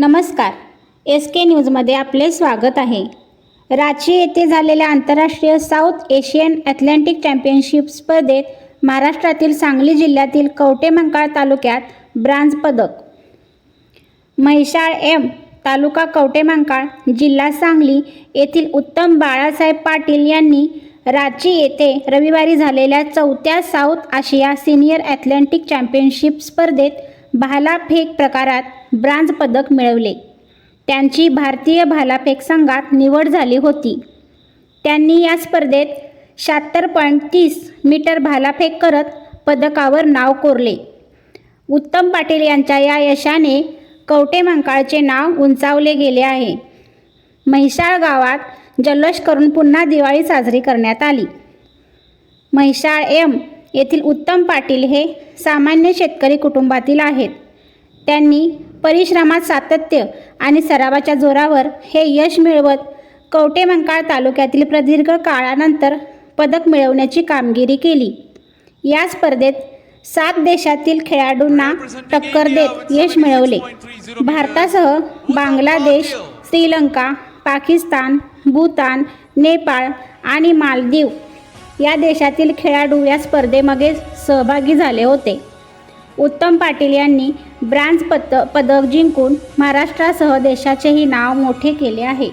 नमस्कार. एस के न्यूजमध्ये आपले स्वागत आहे. रांची येथे झालेल्या आंतरराष्ट्रीय साऊथ एशियन ॲथलेटिक चॅम्पियनशिप स्पर्धेत महाराष्ट्रातील सांगली जिल्ह्यातील कवटेमंकाळ तालुक्यात ब्रांज पदक. म्हैसाळ एम तालुका कवटेमंकाळ जिल्हा सांगली येथील उत्तम बाळासाहेब पाटील यांनी रांची येथे रविवारी झालेल्या चौथ्या South Asia senior athletic championship स्पर्धेत भालाफेक प्रकारात ब्रांज पदक मिळवले. त्यांची भारतीय भालाफेक संघात निवड झाली होती. त्यांनी या स्पर्धेत शहात्तर पॉईंट तीस मीटर भालाफेक करत पदकावर नाव कोरले. उत्तम पाटील यांच्या या यशाने कवटे मंकाळचे नाव उंचावले गेले आहे. म्हैसाळ गावात जल्लोष करून पुन्हा दिवाळी साजरी करण्यात आली. म्हैसाळ एम येथील उत्तम पाटील हे सामान्य शेतकरी कुटुंबातील आहेत. त्यांनी परिश्रमात सातत्य आणि सरावाच्या जोरावर हे यश मिळवत कवटेमंकाळ तालुक्यातील प्रदीर्घ काळानंतर पदक मिळवण्याची कामगिरी केली. या स्पर्धेत सात देशातील खेळाडूंना टक्कर देत यश मिळवले. भारतासह बांगलादेश श्रीलंका पाकिस्तान भूतान नेपाळ आणि मालदीव या देशातील खेळाडू या स्पर्धेमध्ये सहभागी झाले होते. उत्तम पाटील यांनी ब्रांज पत पदक जिंकून महाराष्ट्रासह देशाचेही नाव मोठे केले आहे.